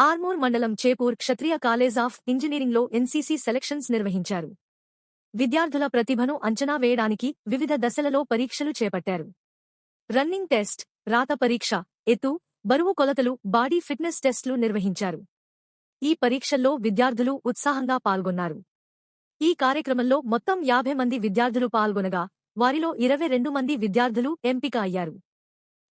ఆర్మూర్ మండలం Chepur Kshatriya college of ఇంజనీరింగ్లో NCC selections నిర్వహించారు. విద్యార్థుల ప్రతిభను అంచనా వేయడానికి వివిధ దశలలో పరీక్షలు చేపట్టారు. రన్నింగ్ టెస్ట్ రాత పరీక్ష ఎత్తు బరువు కొలతలు బాడీ ఫిట్నెస్ టెస్ట్లు నిర్వహించారు. ఈ పరీక్షల్లో విద్యార్థులు ఉత్సాహంగా పాల్గొన్నారు. ఈ కార్యక్రమంలో మొత్తం యాభై మంది విద్యార్థులు పాల్గొనగా వారిలో ఇరవై రెండు మంది విద్యార్థులు ఎంపిక అయ్యారు.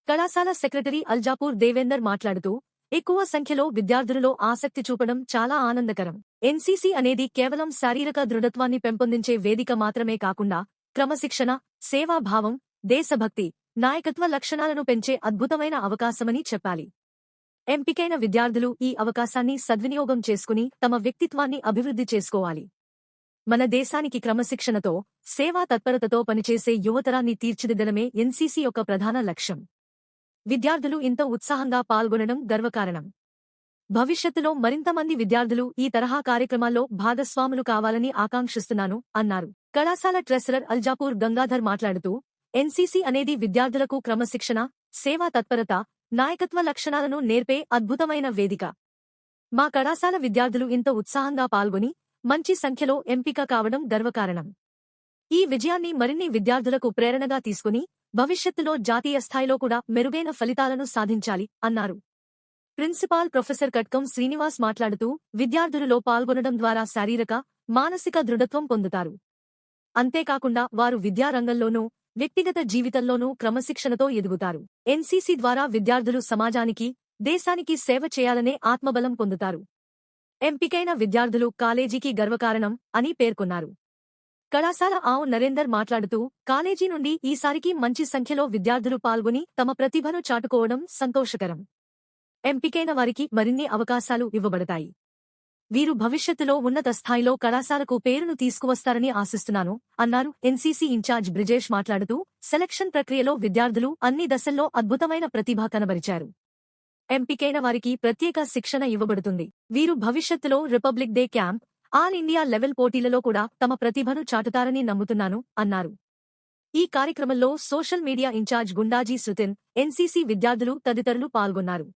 కళాశాల సెక్రటరీ అల్జాపూర్ దేవేందర్ మాట్లాడుతూ ఎక్కువ సంఖ్యలో విద్యార్థులలో ఆసక్తి చూపడం చాలా ఆనందకరం. ఎన్సీసీ అనేది కేవలం శారీరక దృఢత్వాన్ని పెంపొందించే వేదిక మాత్రమే కాకుండా క్రమశిక్షణ సేవాభావం దేశభక్తి నాయకత్వ లక్షణాలను పెంచే అద్భుతమైన అవకాశమని చెప్పాలి. ఎంపికైన విద్యార్థులు ఈ అవకాశాన్ని సద్వినియోగం చేసుకుని తమ వ్యక్తిత్వాన్ని అభివృద్ధి చేసుకోవాలి. మన దేశానికి క్రమశిక్షణతో సేవా తత్పరతతో పనిచేసే యువతరాన్ని తీర్చిదిద్దడమే ఎన్సీసీ యొక్క ప్రధాన లక్ష్యం. విద్యార్థులు ఇంత ఉత్సాహంగా పాల్గొనడం గర్వకారణం. భవిష్యత్తులో మరింతమంది విద్యార్థులు ఈ తరహా కార్యక్రమాల్లో భాగస్వాములు కావాలని ఆకాంక్షిస్తున్నాను అన్నారు. కళాశాల ట్రెసరర్ అల్జాపూర్ గంగాధర్ మాట్లాడుతూ ఎన్సీసీ అనేది విద్యార్థులకు క్రమశిక్షణ సేవా తత్పరత నాయకత్వ లక్షణాలను నేర్పే అద్భుతమైన వేదిక. మా కళాశాల విద్యార్థులు ఇంత ఉత్సాహంగా పాల్గొని మంచి సంఖ్యలో ఎంపిక కావడం గర్వకారణం. ఈ విజయాన్ని మరిన్ని విద్యార్థులకు ప్రేరణగా తీసుకుని భవిష్యత్తులో జాతీయ స్థాయిలో కూడా మెరుగైన ఫలితాలను సాధించాలి అన్నారు. ప్రిన్సిపాల్ ప్రొఫెసర్ కట్కం శ్రీనివాస్ మాట్లాడుతూ విద్యార్థులలో పాల్గొనడం ద్వారా శారీరక మానసిక దృఢత్వం పొందుతారు. అంతేకాకుండా వారు విద్యారంగంలోనూ వ్యక్తిగత జీవితంలోనూ క్రమశిక్షణతో ఎదుగుతారు. ఎన్సీసీ ద్వారా విద్యార్థులు సమాజానికి దేశానికి సేవ చేయాలనే ఆత్మబలం పొందుతారు. ఎంపికైన విద్యార్థులు కాలేజీకి గర్వకారణం అని పేర్కొన్నారు. కళాశాల ఆవు నరేందర్ మాట్లాడుతూ కాలేజీ నుండి ఈసారికి మంచి సంఖ్యలో విద్యార్థులు పాల్గొని తమ ప్రతిభను చాటుకోవడం సంతోషకరం. ఎంపికైన వారికి మరిన్ని అవకాశాలు ఇవ్వబడతాయి. వీరు భవిష్యత్తులో ఉన్నత స్థాయిలో కళాశాలకు పేరును తీసుకువస్తారని ఆశిస్తున్నాను అన్నారు ఎన్సీసీ ఇన్ఛార్జ్ బ్రిజేష్ మాట్లాడుతూ సెలక్షన్ ప్రక్రియలో విద్యార్థులు అన్ని దశల్లో అద్భుతమైన ప్రతిభ కనబరిచారు. ఎంపికైన వారికి ప్రత్యేక శిక్షణ ఇవ్వబడుతుంది. వీరు భవిష్యత్తులో republic day camp all India level పోటీలలో కూడా తమ ప్రతిభను చాటుతారని నమ్ముతున్నాను అన్నారు. ఈ కార్యక్రమంలో social media incharge Gundaji సుతిన్ NCC విద్యార్థులు తదితరులు పాల్గొన్నారు.